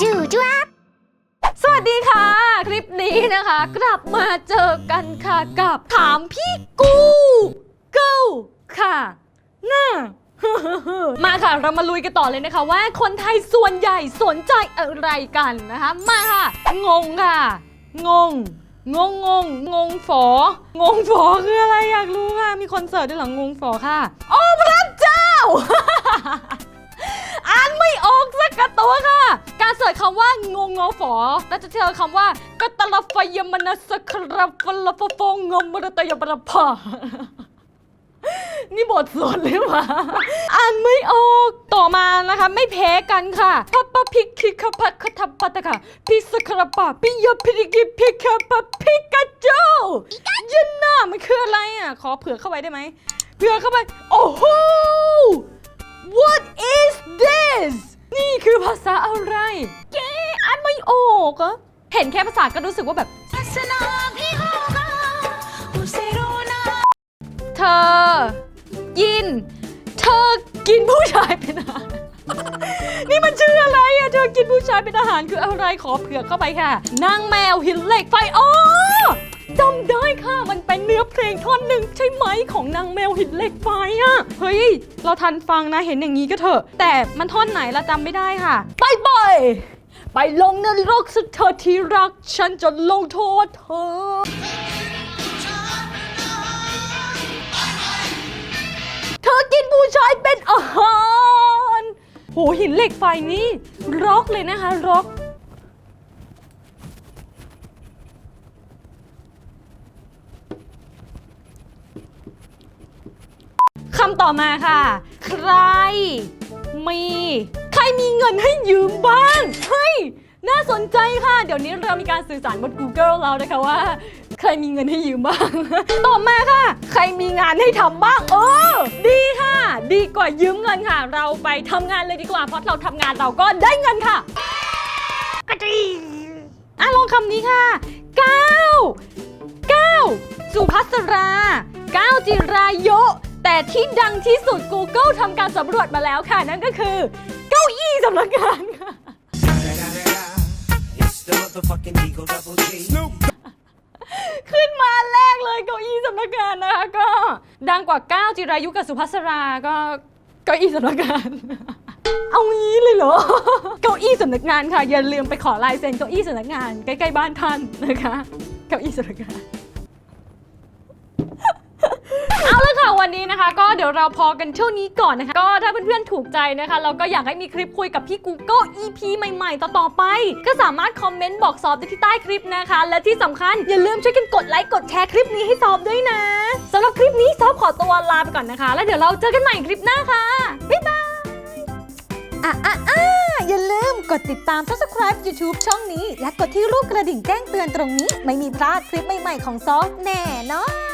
จูจ้าสวัสดีค่ะ คลิปนี้นะคะ กลับมาเจอกันค่ะกับถามพี่กูกูค่ะน่ามาค่ะเรามาลุยกันต่อเลยนะคะ ว่าคนไทยส่วนใหญ่สนใจอะไรกันนะคะ มาค่ะ งงค่ะ งง งงงงงงฝองงฝอคืออะไรอยากรู้ค่ะ มีคอนเสิร์ตด้วยเหรองงฝอค่ะ โอ้พระเจ้า งอฝอแล้วจะเจอคำว่ากัตลฟยมนัสคราฟลฟฟงงมรตยบรพานี่บทสวดหรือเปล่าอ่านไม่ออก ต่อมานะคะ ไม่แพ้กันค่ะพัปปะพิกคิคพัทคทับปัตะค่ะพิสครปะพิยพิริกิพิคปะพิกาจูยันน่ามันคืออะไรอะ ขอเผื่อเข้าไปได้ไหม เผื่อเข้าไป โอ้โห What is this นี่คือภาษาอะไร กอะเห็นแค่ภาษาก็รู้สึกว่าแบบ เธอกิน เธอกินผู้ชายเป็นอาหาร นี่มันชื่ออะไรอะเธอกินผู้ชายเป็นอาหารคืออะไรขอเผื่อเข้าไปค่ะ นางแมวหินเหล็กไฟอ๋อจำได้ค่ะมันเป็นเนื้อเพลงท่อนหนึ่งใช่ไหมของนางแมวหินเหล็กไฟอะเฮ้ย เราทันฟังนะเห็นอย่างนี้ก็เถอะ แต่มันท่อนไหนเราจำไม่ได้ค่ะไปไป ไปลงนรกสุดเธอที่รัก ฉันจะลงโทษเธอ เธอกินผู้ชายเป็นอาหารโหหินเหล็กไฟนี่ร็อกเลยนะคะร็อกคำต่อมาค่ะ ใครมี ใครมีเงินให้ยืมบ้าง นใจค่ะ เดี๋ยวนี้เรามีการสื่อสารบน Google แล้วนะคะว่า ใครมีเงินให้ยืมบ้าง ต่อมาค่ะ ใครมีงานให้ทำบ้างเออดีค่ะ ดีกว่ายืมเงินค่ะ เราไปทำงานเลยดีกว่า เพราะเราทำงานเราก็ได้เงินค่ะกระจีอะลองคำนี้ค่ะ9 9สุภัสรา9จิรายุแต่ที่ดังที่สุด Google ทำการสำรวจมาแล้วค่ะ นั่นก็คือ เก้าอี้สำนักงานค่ะ the motherfucking Eagle Double G. ขึ้นมาแรกเลยเก้าอี้สำนักงานนะคะก็ดังกว่า9จิรายุกับสุภัสราก็เก้าอี้สำนักงาน เอางี้เลยเหรอ เก้าอี้สำนักงานค่ะ อย่าลืมไปขอลายเซ็นเก้าอี้สำนักงานใกล้ๆบ้านท่านนะคะ เก้าอี้สำนักงาน ก็เดี๋ยวเราพอกันเท่านี้ก่อนนะคะ ก็ถ้าเพื่อนๆถูกใจนะคะ เราก็อยากให้มีคลิปคุยกับพี่ Google EP ใหม่ๆ ต่อๆไป ก็สามารถคอมเมนต์บอกซอฟได้ที่ใต้คลิปนะคะ และที่สำคัญอย่าลืมช่วยกันกดไลค์กดแชร์คลิปนี้ให้ซอฟด้วยนะสำหรับคลิปนี้ซอฟขอตัวลาไปก่อนนะคะ แล้วเดี๋ยวเราเจอกันใหม่คลิปหน้าค่ะบ๊ายบายอะอะอะอย่าลืมกดติดตาม subscribe YouTube ช่องนี้ และกดที่รูปกระดิ่งแจ้งเตือนตรงนี้ ไม่มีพลาดคลิปใหม่ๆของซอฟแน่นอน